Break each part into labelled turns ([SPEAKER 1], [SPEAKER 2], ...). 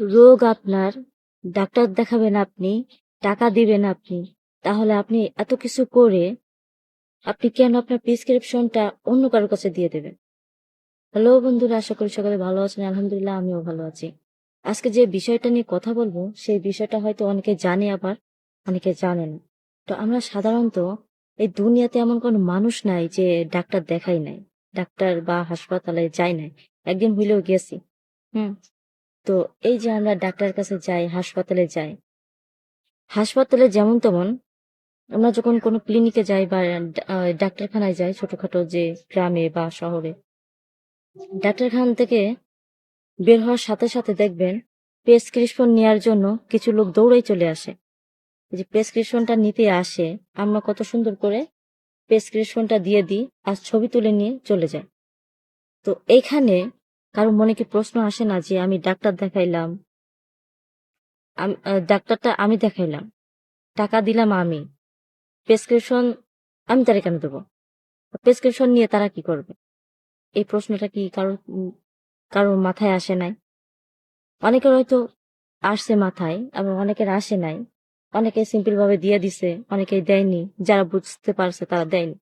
[SPEAKER 1] রোগ আপনার, ডাক্তার দেখাবেন আপনি, টাকা দিবেন আপনি। তাহলে আপনি এত কিছু করে আপনি কেন আপনার প্রেসক্রিপশনটা অন্য কারোর কাছে দিয়ে দেবেন? হ্যালো বন্ধুরা, আশা করি সকলে ভালো আছেন। আলহামদুলিল্লাহ আমিও ভালো আছি। আজকে যে বিষয়টা নিয়ে কথা বলব, সেই বিষয়টা হয়তো অনেকে জানে আবার অনেকে জানে না। তো আমরা সাধারণত এই দুনিয়াতে এমন কোনো মানুষ নাই যে ডাক্তার দেখাই নাই। ডাক্তার বা হাসপাতালে যাই নাই। একদিন হইলেও গেছি। হুম? তো এই যে আমরা ডাক্তারের কাছে যাই, হাসপাতালে যাই। হাসপাতালে যেমন তেমন আমরা যখন কোনো ক্লিনিকে যাই বা ডাক্তারখানায় যাই ছোটখাটো যে গ্রামে বা শহরে। ডাক্তারখানা থেকে বের হওয়ার সাথে, সাথে দেখবেন প্রেসক্রিপশন নেওয়ার জন্য কিছু লোক দৌড়েই চলে আসে। যে প্রেসক্রিপশনটা নিতে আসে, আমরা কত সুন্দর করে প্রেসক্রিপশনটা দিয়ে দিই আর ছবি তুলে নিয়ে চলে যাই। তো এইখানে কারও মনে কি প্রশ্ন আসে না যে আমি ডাক্তার দেখাইলাম ডাক্তারটা আমি দেখাইলাম। টাকা দিলাম আমি। প্রেসক্রিপশন আমি তারা কেন দেবো প্রেসক্রিপশন নিয়ে তারা কি করবে? এই প্রশ্নটা কি কারোর কারোর মাথায় আসে নাই? অনেকের হয়তো আসছে মাথায় এবং অনেকের আসে নাই। অনেকে সিম্পল ভাবে দিয়ে দিছে, অনেকে দেয়নি। যারা বুঝতে পারছে তারা দেয়নি।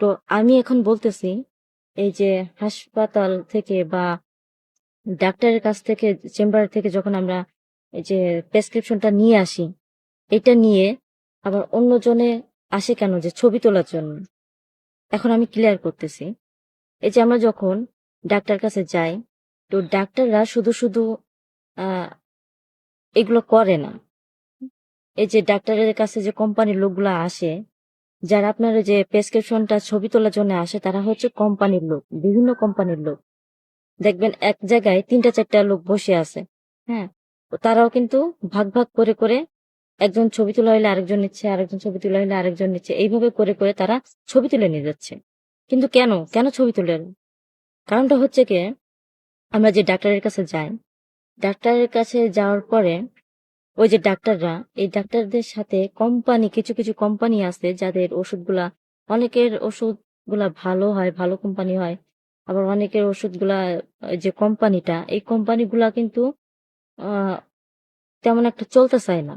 [SPEAKER 1] তো আমি এখন বলতেছি এই যে হাসপাতাল থেকে বা ডাক্তারের কাছ থেকে চেম্বার থেকে যখন আমরা এই যে প্রেসক্রিপশনটা নিয়ে আসি, এটা নিয়ে আবার অন্যজনে আসে কেন যে ছবি তোলার জন্য। এখন আমি ক্লিয়ার করতেছি। এই যে আমরা যখন ডাক্তার কাছে যাই, তো ডাক্তাররা শুধু, শুধু এগুলো করে না। এই যে ডাক্তারের কাছে যে কোম্পানির লোকগুলো আসে, যারা আপনার যে প্রেসক্রিপশনটা ছবি তোলার জন্য আসে তারা হচ্ছে কোম্পানির লোক, বিভিন্ন কোম্পানির লোক। দেখবেন এক জায়গায় ৩ টা ৪ টা লোক বসে আছে। হ্যাঁ? তারাও কিন্তু ভাগ, ভাগ করে, করে একজন ছবি তোলা হইলে আরেকজন নিচ্ছে, আরেকজন ছবি তোলা হইলে আরেকজন নিচ্ছে। এইভাবে করে, করে তারা ছবি তুলে নিয়ে যাচ্ছে। কিন্তু কেন? কেন ছবি তোলেন? কারণটা হচ্ছে কি আমরা যে ডাক্তারের কাছে যাই, ডাক্তারের কাছে যাওয়ার পরে ওই যে ডাক্তাররা, এই ডাক্তারদের সাথে কোম্পানি কিছু, কিছু কোম্পানি আছে যাদের ওষুধগুলা অনেকের ওষুধগুলা ভালো হয়, ভালো কোম্পানি হয়। আবার অনেকের ওষুধগুলা যে কোম্পানিটা, এই কোম্পানিগুলা কিন্তু তেমন একটা চলতে চায় না।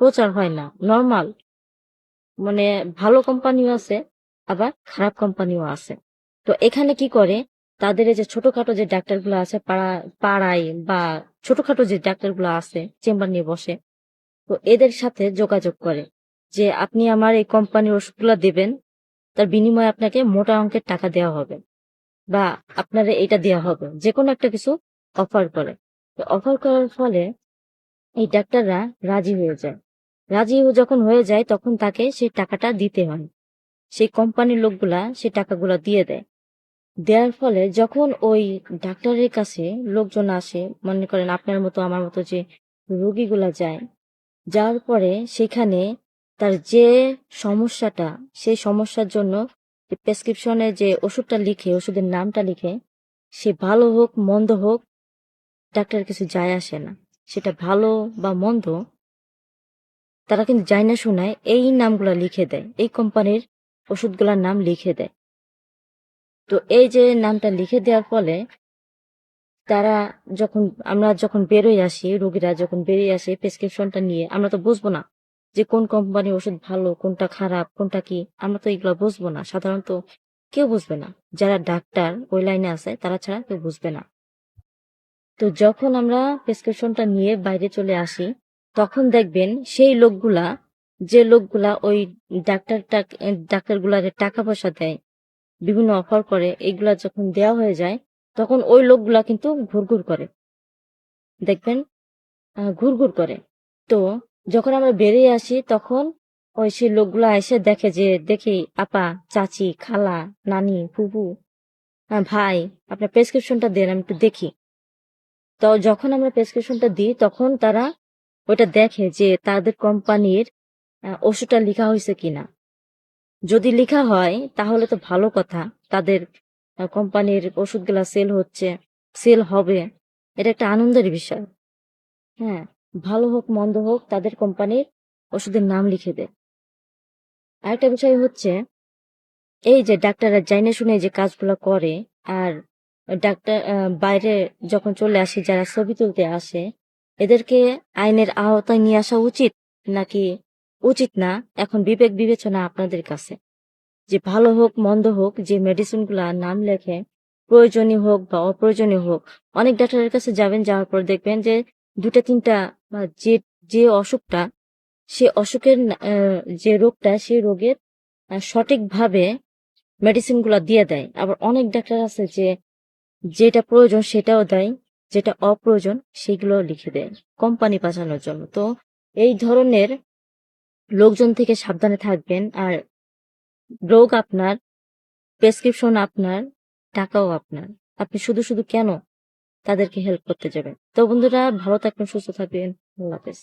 [SPEAKER 1] প্রচার হয় না। নরমাল। মানে ভালো কোম্পানিও আছে, আবার খারাপ কোম্পানিও আছে। তো এখানে কি করে তাদের যে ছোটখাটো যে ডাক্তারগুলো আছে পাড়া পাড়ায় বা ছোটখাটো যে ডাক্তারগুলো আছে চেম্বার নিয়ে বসে, তো এদের সাথে যোগাযোগ করে যে আপনি আমার এই কোম্পানির ওষুধগুলা দেবেন, তার বিনিময়ে আপনাকে মোটা অঙ্কের টাকা দেওয়া হবে বা আপনারা এটা দেওয়া হবে। যে কোনো একটা কিছু অফার করে। তো অফার করার ফলে এই ডাক্তাররা রাজি হয়ে যায়। রাজি যখন হয়ে যায় তখন তাকে সেই টাকাটা দিতে হয়। সেই কোম্পানির লোকগুলা সেই টাকাগুলা দিয়ে দেয়। দেওয়ার ফলে যখন ওই ডাক্তারের কাছে লোকজন আসে, মনে করেন আপনার মতো আমার মতো যে রোগীগুলা যায়, যাওয়ার পরে সেখানে তার যে সমস্যাটা, সেই সমস্যার জন্য প্রেসক্রিপশনে যে ওষুধটা লিখে, ওষুধের নামটা লিখে, সে ভালো হোক মন্দ হোক, ডাক্তার কিছু যায় আসে না। সেটা ভালো বা মন্দ, তারা কিন্তু যায় না শোনায় এই নামগুলা লিখে দেয়। এই কোম্পানির ওষুধগুলার নাম লিখে দেয়। তো এই যে নামটা লিখে দেওয়ার ফলে তারা যখন আমরা যখন বেরোই আসি, রোগীরা যখন বেরিয়ে আসে প্রেসক্রিপশনটা নিয়ে, আমরা তো বুঝব না যে কোন কোম্পানির ওষুধ ভালো, কোনটা খারাপ, কোনটা কি। আমরা তো এগুলা বুঝব না। সাধারণত কেউ বুঝবে না। যারা ডাক্তার ওই লাইনে আছে তারা ছাড়া কেউ বুঝবে না। তো যখন আমরা প্রেসক্রিপশনটা নিয়ে বাইরে চলে আসি, তখন দেখবেন সেই লোকগুলা, যে লোকগুলা ওই ডাক্তারটা ডাক্তারগুলারে টাকা পয়সা দেয়, বিভিন্ন অফার করে, এগুলা যখন দেওয়া হয়ে যায়, তখন ওই লোকগুলা কিন্তু ঘুরঘুর করে। দেখবেন ঘুরঘুর করে। তো যখন আমরা বেরিয়ে আসি তখন ওই সেই লোকগুলা এসে দেখে যে দেখি আপা, চাচি, খালা, নানি, ফুপু, ভাই আপনার প্রেসক্রিপশনটা দেন আমি একটু দেখি। তো যখন আমরা প্রেসক্রিপশনটা দিই তখন তারা ওইটা দেখে যে তাদের কোম্পানির ওষুধটা লিখা হইছে কিনা। যদি লিখা হয় তাহলে তো ভালো কথা। তাদের কোম্পানির ওষুধগুলা সেল হচ্ছে, সেল হবে। এটা একটা আনন্দের বিষয়। হ্যাঁ? ভালো হোক মন্দ হোক তাদের কোম্পানির ওষুধের নাম লিখে দেয়। আরেকটা বিষয় হচ্ছে এই যে ডাক্তাররা জাইনা শুনে যে কাজগুলো করে আর ডাক্তার বাইরে যখন চলে আসে যারা ছবি তুলতে আসে, এদেরকে আইনের আওতায় নিয়ে আসা উচিত নাকি উচিত না এখন বিবেক বিবেচনা আপনাদের কাছে যে ভালো হোক মন্দ হোক যে মেডিসিনগুলা নাম লেখে প্রয়োজনীয় হোক বা অপ্রয়োজনীয় হোক অনেক ডাক্তারের কাছে যাবেন যাওয়ার পর দেখবেন যে দুটা তিনটা বা যে যে অসুখটা, সে অসুখের যে রোগটা সেই রোগের সঠিকভাবে মেডিসিনগুলো দিয়ে দেয়। আবার অনেক ডাক্তার আছে যে, যেটা প্রয়োজন সেটাও দেয়, যেটা অপ্রয়োজন সেগুলো লিখে দেয় কোম্পানি বাঁচানোর জন্য। তো এই ধরনের লোকজন থেকে সাবধানে থাকবেন আর রোগ আপনার প্রেসক্রিপশন আপনার, টাকাও আপনার। আপনি শুধু শুধু কেন তাদেরকে হেল্প করতে যাবেন? তো বন্ধুরা, ভালো থাকবেন, সুস্থ থাকবেন। আল্লাহ হাফেজ